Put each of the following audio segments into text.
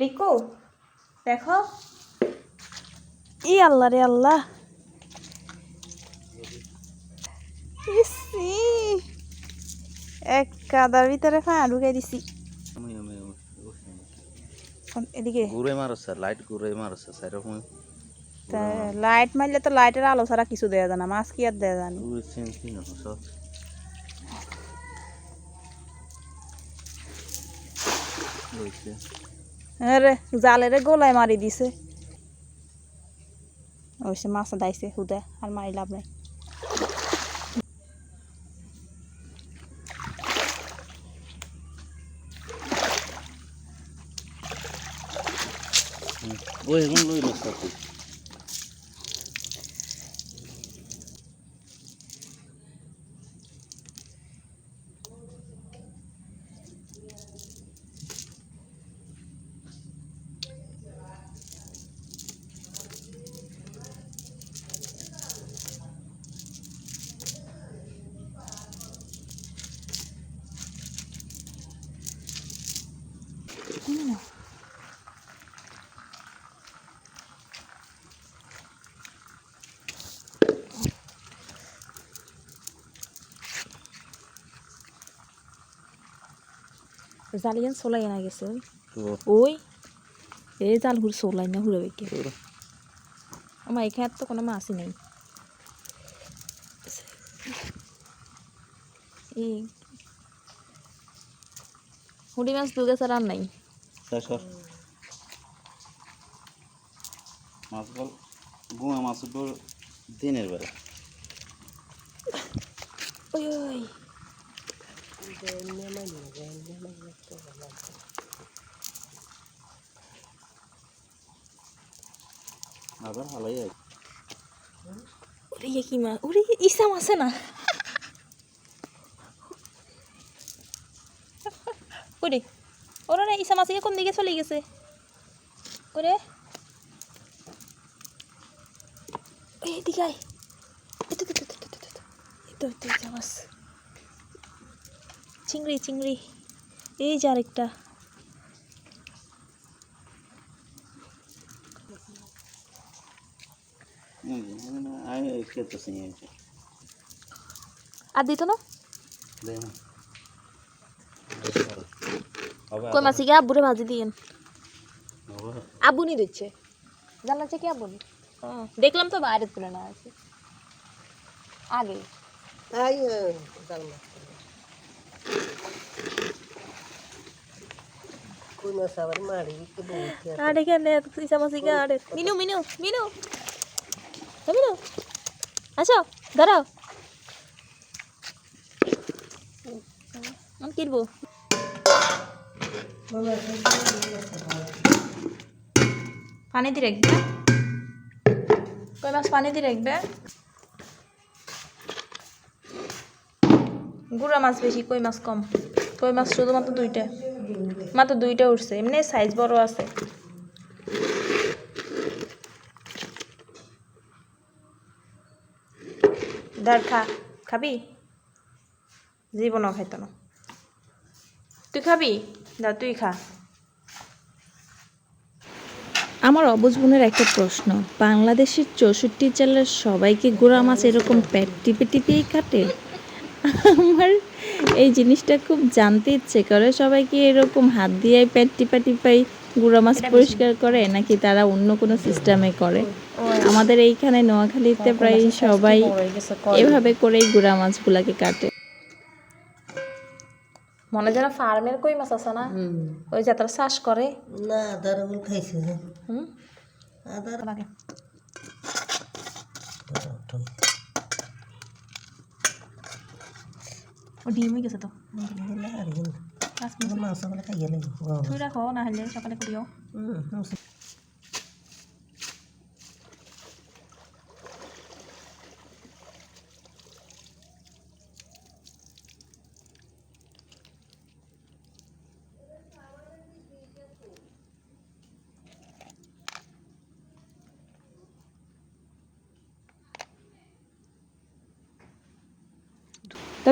রিকু দেখো। ই আল্লাহ রে আল্লাহ। এক কাদার ভিতরে ফাঁ ঢুকাই দিছি। এদিকে। ঘুরে মারছে লাইট ঘুরে মারছে সেরকম তা লাইট মারলে তো লাইটের আলো ছাড়া কিছু দেওয়া যায় না মাছ কি আর জানি ঘুরে চিনছি না লইছে। আরে জালেরে গোলায় মারি দিছে। অবশ্য মাছ দাইছে হুদা, আর মারি লাভ নাই। ওই এখন লই মাছ তুই জালিয়ান চলাই না গেছে। ওই এই জাল ঘুরে চলাই না ঘুরে বেঁকে। আমার এখানে তো কোনো মাছই নেই। এই হুডি মাছ দুগে ছাড়া আর নাই। শেষ মাছ বল গুয়া মাছ উঠবো দিনের বেলা। আবার ভালোই আছে ওরে কি মাছ ওরে ইসা মাছে না? ওরে। ওরে ইসা ইয়ে কোন দিকে চলে গেছে? মাছ চিংড়ি চিংড়ি। এই যে আরেকটা। আর দিত না। কই মাছ কি আব্বুরে ভাজি দিয়েন। আবুনি দিচ্ছে। জানলা কি আবুনি দেখলাম তো বাইরে তুলে না আছে আগে। আরে কেন ইসা মাসি কে? আরে। মিনু মিনু মিনু। মিনু। আসো দাঁড়াও আমি কিনবো পানি দিয়ে রাখবে কই মাছ পানি দিয়ে রাখবে গুড়া মাছ বেশি কই মাছ কম। কই মাছ শুধুমাত্র দুইটা। মাত্র দুইটা উঠছে, এমনি সাইজ বড় আছে। ধর খা, খাবি? জীবনও খাইতো না। তুই খাবি? দা তুই খা। আমার অবুঝ বোনের একটা প্রশ্ন। বাংলাদেশের চৌষট্টি জেলার সবাইকে গোড়া মাছ এরকম পেট টিপে টিপেই কাটে? আমার এই জিনিসটা খুব জানতে ইচ্ছে করে। সবাই কি এরকম হাত দিয়ে পেট টিপা টিপাই গুঁড়া মাছ পরিষ্কার করে নাকি তারা অন্য কোনো সিস্টেমে করে? আমাদের এইখানে নোয়াখালীতে প্রায় সবাই এভাবে করেই গুঁড়া মাছগুলাকে কাটে। মনে যেন ফার্মের কই মাছ আছে না? ওই যে তারা চাষ করে। না আদার ওগুলো খাইছে হুম? আদার লাগে। ও ডিম হয়ে গেছে তো? মাছ খাইয়ে লাগবে তুই রাখো না হলে সকালে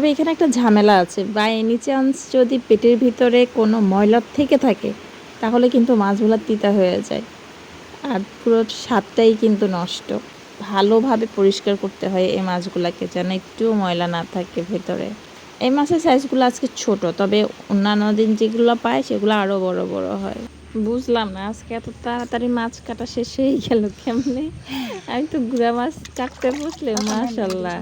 তবে এখানে একটা ঝামেলা আছে। বাই এনি চান্স যদি পেটের ভিতরে কোনো ময়লা থেকে থাকে তাহলে কিন্তু মাছগুলো তিতা হয়ে যায়। আর পুরো স্বাদটাই কিন্তু নষ্ট। ভালোভাবে পরিষ্কার করতে হয় এই মাছগুলোকে যেন একটুও ময়লা না থাকে ভেতরে। এই মাছের সাইজগুলো আজকে ছোট তবে অন্যান্য দিন যেগুলো পায় সেগুলো আরও বড় বড় হয়। বুঝলাম না আজকে এত তাড়াতাড়ি মাছ কাটা শেষ হয়ে গেল কেমনে? আমি তো গুড়া মাছ কাটতে বসলে মাশাল্লাহ